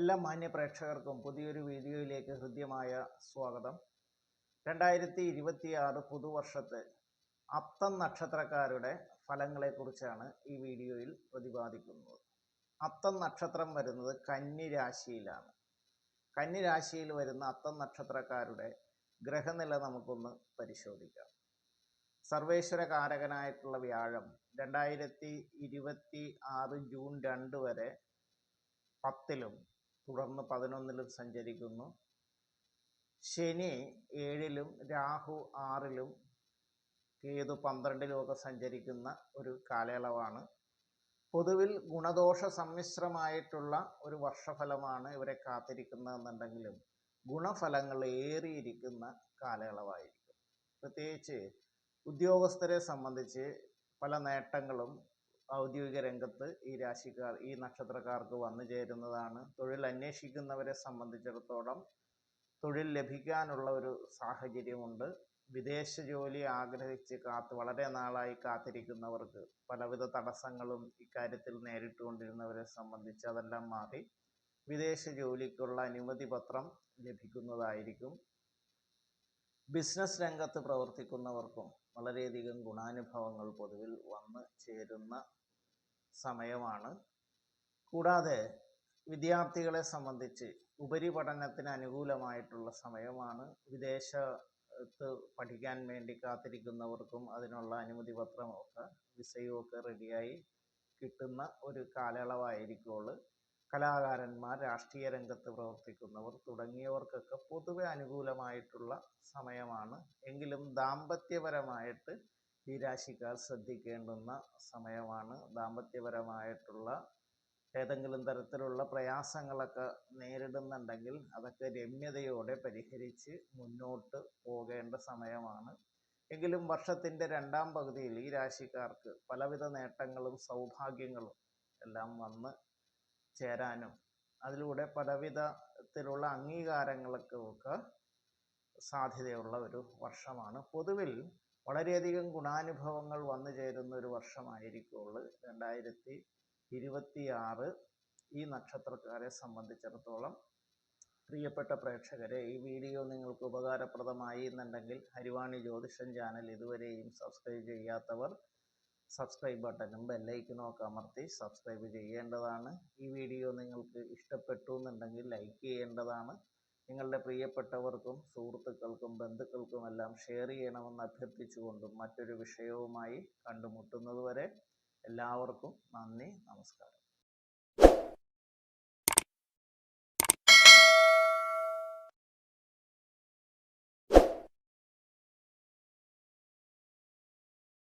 എല്ലാ മാന്യ പ്രേക്ഷകർക്കും പുതിയൊരു വീഡിയോയിലേക്ക് ഹൃദ്യമായ സ്വാഗതം. രണ്ടായിരത്തി ഇരുപത്തിയാറ് പുതുവർഷത്തെ അത്തം നക്ഷത്രക്കാരുടെ ഫലങ്ങളെക്കുറിച്ചാണ് ഈ വീഡിയോയിൽ പ്രതിപാദിക്കുന്നത്. അത്തം നക്ഷത്രം വരുന്നത് കന്നി രാശിയിലാണ്. കന്നി രാശിയിൽ വരുന്ന അത്തം നക്ഷത്രക്കാരുടെ ഗ്രഹനില നമുക്കൊന്ന് പരിശോധിക്കാം. സർവേശ്വര കാരകനായിട്ടുള്ള വ്യാഴം രണ്ടായിരത്തി ഇരുപത്തി ആറ് ജൂൺ രണ്ട് വരെ പത്തിലും തുടർന്ന് പതിനൊന്നിലും സഞ്ചരിക്കുന്നു. ശനി ഏഴിലും രാഹു ആറിലും കേതു പന്ത്രണ്ടിലുമൊക്കെ സഞ്ചരിക്കുന്ന ഒരു കാലയളവാണ്. പൊതുവിൽ ഗുണദോഷ സമ്മിശ്രമായിട്ടുള്ള ഒരു വർഷഫലമാണ് ഇവരെ കാത്തിരിക്കുന്നതെന്നുണ്ടെങ്കിലും ഗുണഫലങ്ങൾ ഏറിയിരിക്കുന്ന കാലയളവായിരിക്കും. പ്രത്യേകിച്ച് ഉദ്യോഗസ്ഥരെ സംബന്ധിച്ച് പല നേട്ടങ്ങളും ഔദ്യോഗിക രംഗത്ത് ഈ രാശിക്കാർ ഈ നക്ഷത്രക്കാർക്ക് വന്നു ചേരുന്നതാണ്. തൊഴിൽ അന്വേഷിക്കുന്നവരെ സംബന്ധിച്ചിടത്തോളം തൊഴിൽ ലഭിക്കാനുള്ള ഒരു സാഹചര്യമുണ്ട്. വിദേശ ജോലി ആഗ്രഹിച്ച് കാത്ത് വളരെ നാളായി കാത്തിരിക്കുന്നവർക്ക് പലവിധ തടസ്സങ്ങളും ഇക്കാര്യത്തിൽ നേരിട്ടുകൊണ്ടിരുന്നവരെ സംബന്ധിച്ച് അതെല്ലാം മാറി വിദേശ ജോലിക്കുള്ള അനുമതി പത്രം ലഭിക്കുന്നതായിരിക്കും. ബിസിനസ് രംഗത്ത് പ്രവർത്തിക്കുന്നവർക്കും വളരെയധികം ഗുണാനുഭവങ്ങൾ പൊതുവിൽ വന്ന് ചേരുന്ന സമയമാണ്. കൂടാതെ വിദ്യാർത്ഥികളെ സംബന്ധിച്ച് ഉപരിപഠനത്തിന് അനുകൂലമായിട്ടുള്ള സമയമാണ്. വിദേശത്ത് പഠിക്കാൻ വേണ്ടി കാത്തിരിക്കുന്നവർക്കും അതിനുള്ള അനുമതി പത്രമൊക്കെ വിസയും റെഡിയായി കിട്ടുന്ന ഒരു കാലയളവായിരിക്കുള്ളൂ. കലാകാരന്മാർ രാഷ്ട്രീയ രംഗത്ത് പ്രവർത്തിക്കുന്നവർ തുടങ്ങിയവർക്കൊക്കെ പൊതുവെ അനുകൂലമായിട്ടുള്ള സമയമാണ്. എങ്കിലും ദാമ്പത്യപരമായിട്ട് ഈ രാശിക്കാർ ശ്രദ്ധിക്കേണ്ടുന്ന സമയമാണ്. ദാമ്പത്യപരമായിട്ടുള്ള ഏതെങ്കിലും തരത്തിലുള്ള പ്രയാസങ്ങളൊക്കെ നേരിടുന്നുണ്ടെങ്കിൽ അതൊക്കെ രമ്യതയോടെ പരിഹരിച്ച് മുന്നോട്ട് പോകേണ്ട സമയമാണ്. എങ്കിലും വർഷത്തിന്റെ രണ്ടാം പകുതിയിൽ ഈ രാശിക്കാർക്ക് പലവിധ നേട്ടങ്ങളും സൗഭാഗ്യങ്ങളും എല്ലാം വന്ന് ചേരാനും അതിലൂടെ പലവിധത്തിലുള്ള അംഗീകാരങ്ങൾക്കും ഒക്കെ സാധ്യതയുള്ള ഒരു വർഷമാണ്. പൊതുവിൽ വളരെയധികം ഗുണാനുഭവങ്ങൾ വന്നു ചേരുന്ന ഒരു വർഷമായിരിക്കുള്ളൂ. രണ്ടായിരത്തി ഇരുപത്തിയാറ് ഈ നക്ഷത്രക്കാരെ സംബന്ധിച്ചിടത്തോളം. പ്രിയപ്പെട്ട പ്രേക്ഷകരെ ഈ വീഡിയോ നിങ്ങൾക്ക് ഉപകാരപ്രദമായി എന്നുണ്ടെങ്കിൽ ഹരിവാണി ജ്യോതിഷൻ ചാനൽ ഇതുവരെയും സബ്സ്ക്രൈബ് ചെയ്യാത്തവർ സബ്സ്ക്രൈബ് ബട്ടണും ബെല്ലൈക്കനും ഒക്കെ അമർത്തി സബ്സ്ക്രൈബ് ചെയ്യേണ്ടതാണ്. ഈ വീഡിയോ നിങ്ങൾക്ക് ഇഷ്ടപ്പെട്ടു എന്നുണ്ടെങ്കിൽ ലൈക്ക് ചെയ്യേണ്ടതാണ്. നിങ്ങളുടെ പ്രിയപ്പെട്ടവർക്കും സുഹൃത്തുക്കൾക്കും ബന്ധുക്കൾക്കും എല്ലാം ഷെയർ ചെയ്യണമെന്ന് അഭ്യർത്ഥിച്ചുകൊണ്ടും മറ്റൊരു വിഷയവുമായി കണ്ടുമുട്ടുന്നതുവരെ എല്ലാവർക്കും നന്ദി നമസ്കാരം.